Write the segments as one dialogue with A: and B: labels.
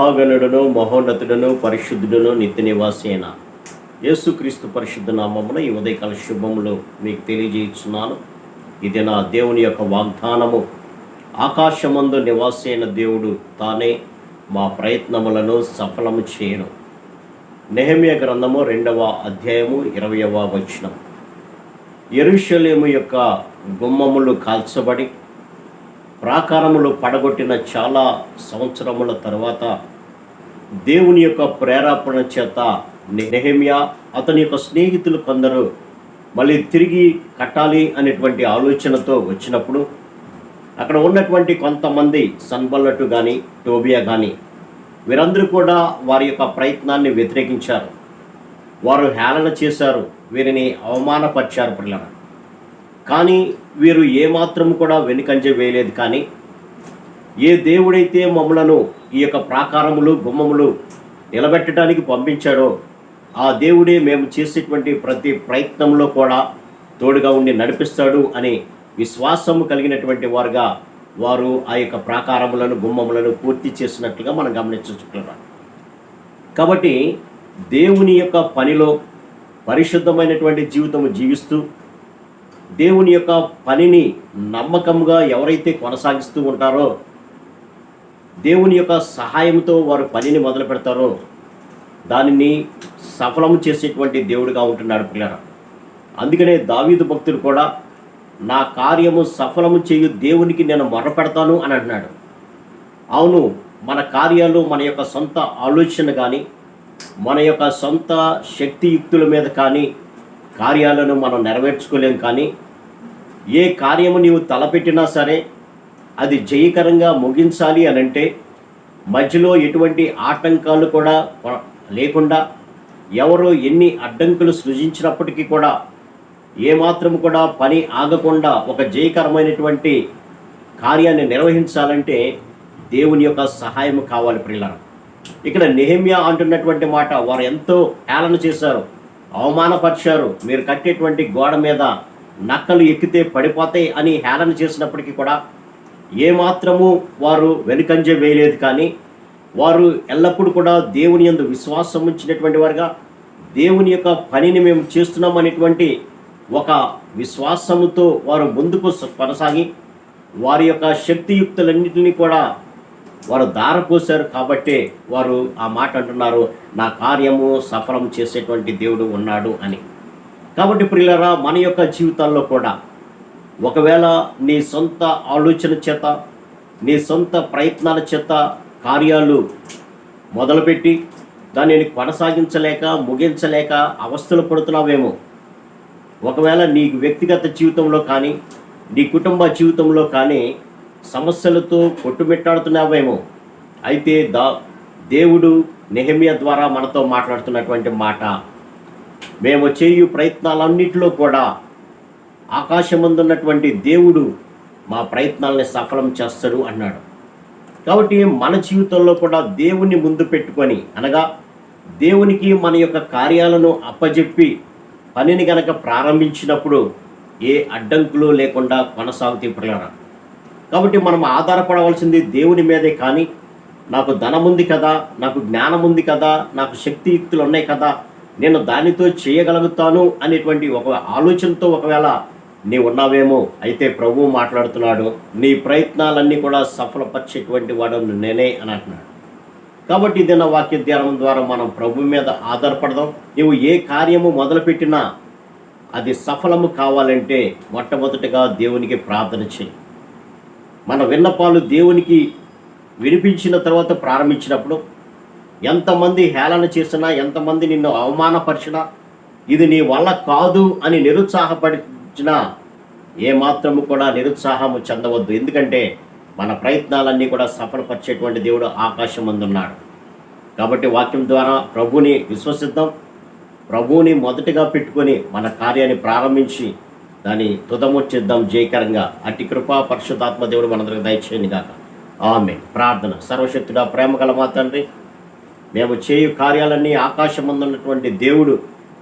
A: మహాగణుడను మహోన్నతుడను పరిశుద్ధుడును నిత్య నివాసేన యేసుక్రీస్తు పరిశుద్ధ నామమున ఈ ఉదయకాల శుభములు మీకు తెలియజేస్తున్నాను ఇది నా దేవుని యొక్క వాగ్దానము. ఆకాశమందు నివాసైన దేవుడు తానే మా ప్రయత్నములను సఫలము చేయను. నెహమ్య గ్రంథము రెండవ అధ్యాయము ఇరవయవ వచనం. ఎరుషలేము యొక్క గుమ్మములు కాల్చబడి ప్రాకారములు పడగొట్టిన చాలా సంవత్సరముల తర్వాత దేవుని యొక్క ప్రేరేపణ చేత నెహమియా అతని యొక్క స్నేహితులు కొందరు మళ్ళీ తిరిగి కట్టాలి అనేటువంటి ఆలోచనతో వచ్చినప్పుడు అక్కడ ఉన్నటువంటి కొంతమంది సన్బల్లటు కానీ టోబియా కానీ వీరందరూ కూడా వారి యొక్క ప్రయత్నాన్ని వ్యతిరేకించారు. వారు హేళన చేశారు. వీరిని అవమానపరిచారు పిల్లల కానీ వీరు ఏమాత్రం కూడా వెనుకంజ వేయలేదు. కానీ ఏ దేవుడైతే మమ్మలను ఈ యొక్క ప్రాకారములు గుమ్మములు నిలబెట్టడానికి పంపించాడో ఆ దేవుడే మేము చేసేటువంటి ప్రతి ప్రయత్నంలో కూడా తోడుగా ఉండి నడిపిస్తాడు అని విశ్వాసము కలిగినటువంటి వారుగా వారు ఆ యొక్క ప్రాకారములను గుమ్మములను పూర్తి చేసినట్లుగా మనం గమనించుకుంటున్నాం కాబట్టి దేవుని యొక్క పనిలో పరిశుద్ధమైనటువంటి జీవితము జీవిస్తూ దేవుని యొక్క పనిని నమ్మకంగా ఎవరైతే కొనసాగిస్తూ ఉంటారో దేవుని యొక్క సహాయంతో వారు పనిని మొదలు పెడతారో దానిని సఫలం చేసేటువంటి దేవుడిగా ఉంటున్నాడు పిల్లర. అందుకనే దావీదు భక్తులు కూడా నా కార్యము సఫలము చేయు దేవునికి నేను మొరపెడతాను అని అంటున్నాడు. అవును మన కార్యాలు మన యొక్క సొంత ఆలోచన కానీ మన యొక్క సొంత శక్తియుక్తుల మీద కానీ కార్యాలను మనం నెరవేర్చుకోలేం కానీ ఏ కార్యము నీవు తలపెట్టినా సరే అది జయకరంగా ముగించాలి అని అంటే మధ్యలో ఎటువంటి ఆటంకాలు కూడా లేకుండా ఎవరు ఎన్ని అడ్డంకులు సృజించినప్పటికీ కూడా ఏమాత్రం కూడా పని ఆగకుండా ఒక జయకరమైనటువంటి కార్యాన్ని నిర్వహించాలంటే దేవుని యొక్క సహాయం కావాలి ప్రియులారా. ఇక్కడ నెహమ్యా అంటున్నటువంటి మాట వారు ఎంతో హేళన చేశారు. అవమానపరిచారు. మీరు కట్టేటువంటి గోడ మీద నక్కలు ఎక్కితే పడిపోతాయి అని హేళన చేసినప్పటికీ కూడా ఏమాత్రము వారు వెనుకంజ వేయలేదు కానీ వారు ఎల్లప్పుడూ కూడా దేవుని యందు విశ్వాసం ఉంచినటువంటి వారుగా దేవుని యొక్క పనిని మేము చేస్తున్నాం అనేటువంటి ఒక విశ్వాసముతో వారు ముందుకు కొనసాగి వారి యొక్క శక్తియుక్తులన్నింటినీ కూడా వారు దారపోశారు కాబట్టే వారు ఆ మాట అంటున్నారు నా కార్యము సఫలం చేసేటువంటి దేవుడు ఉన్నాడు అని. కాబట్టి ప్రియులరా మన యొక్క జీవితాల్లో కూడా ఒకవేళ నీ సొంత ఆలోచన చేత నీ సొంత ప్రయత్నాల చేత కార్యాలు మొదలుపెట్టి దానిని కొనసాగించలేక ముగించలేక అవస్థలు పడుతున్నావేమో. ఒకవేళ నీ వ్యక్తిగత జీవితంలో కానీ నీ కుటుంబ జీవితంలో కానీ సమస్యలతో కొట్టుమిట్టాడుతున్నావేమో. అయితే దా దేవుడు నెహమియా ద్వారా మనతో మాట్లాడుతున్నటువంటి మాట. మేము చేయు ప్రయత్నాలన్నింటిలో కూడా ఆకాశమందున్నటువంటి దేవుడు మా ప్రయత్నాలని సఫలం చేస్తాడు అన్నాడు. కాబట్టి మన జీవితంలో కూడా దేవుని ముందు పెట్టుకొని అనగా దేవునికి మన యొక్క కార్యాలను అప్పజెప్పి పనిని గనక ప్రారంభించినప్పుడు ఏ అడ్డంకులు లేకుండా కొనసాగుతాయి కాబట్టి మనం ఆధారపడవలసింది దేవుని మీదే కానీ నాకు ధనం ఉంది కదా నాకు జ్ఞానం ఉంది కదా నాకు శక్తియుక్తులు ఉన్నాయి కదా నేను దానితో చేయగలుగుతాను అనేటువంటి ఒక ఆలోచనతో ఒకవేళ నీ ఉన్నావేమో అయితే ప్రభువు మాట్లాడుతున్నాడు నీ ప్రయత్నాలన్నీ కూడా సఫలపరిచేటువంటి వాడు నేనే అని అంటున్నాడు. కాబట్టి ఇదన్న వాక్య ధ్యానం ద్వారా మనం ప్రభు మీద ఆధారపడదాం. నువ్వు ఏ కార్యము మొదలుపెట్టినా అది సఫలము కావాలంటే మొట్టమొదటిగా దేవునికి ప్రార్థన చేయి. మన విన్నపాలు దేవునికి వినిపించిన తర్వాత ప్రారంభించినప్పుడు ఎంతమంది హేళన చేసినా ఎంతమంది నిన్ను అవమానపరిచినా ఇది నీ వల్ల కాదు అని నిరుత్సాహపరిచినా ఏమాత్రము కూడా నిరుత్సాహము చెందవద్దు. ఎందుకంటే మన ప్రయత్నాలన్నీ కూడా సఫలపరిచేటువంటి దేవుడు ఆకాశం అందున్నాడు కాబట్టి వాక్యం ద్వారా ప్రభుని విశ్వసిద్దాం. ప్రభువుని మొదటిగా పెట్టుకొని మన కార్యాన్ని ప్రారంభించి దాన్ని తుదముచ్చిద్దాం జయకరంగా. అట్టి కృపా పరిశుద్ధాత్మ దేవుడు మనందరికి దయచేయండి కాక ఆమె ప్రార్థన. సర్వశక్తుడా ప్రేమ గల మా తండ్రి మేము చేయు కార్యాలన్నీ ఆకాశం ముందున్నటువంటి దేవుడు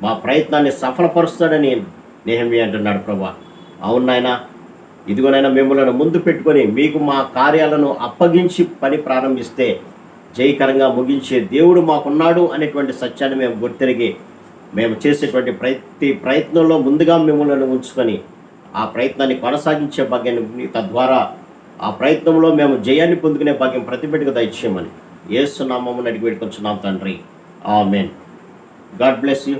A: మా ప్రయత్నాన్ని సఫలపరుస్తాడని నేహమి అంటున్నాడు ప్రభా. అవును నాయనా ఇదిగోనైనా మిమ్మల్ని ముందు పెట్టుకొని మీకు మా కార్యాలను అప్పగించి పని ప్రారంభిస్తే జయకరంగా ముగించే దేవుడు మాకున్నాడు అనేటువంటి సత్యాన్ని మేము గుర్తిరిగి మేము చేసేటువంటి ప్రతి ప్రయత్నంలో ముందుగా మిమ్మల్ని ఉంచుకొని ఆ ప్రయత్నాన్ని కొనసాగించే భాగ్యాన్ని తద్వారా ఆ ప్రయత్నంలో మేము జయాన్ని పొందుకునే భాగ్యం ప్రతిపెట్టుకు దయచేయమని. ఏసునామము అడిగి పెట్టుకొచ్చున్నాం తండ్రి. ఆమెన్. God bless you.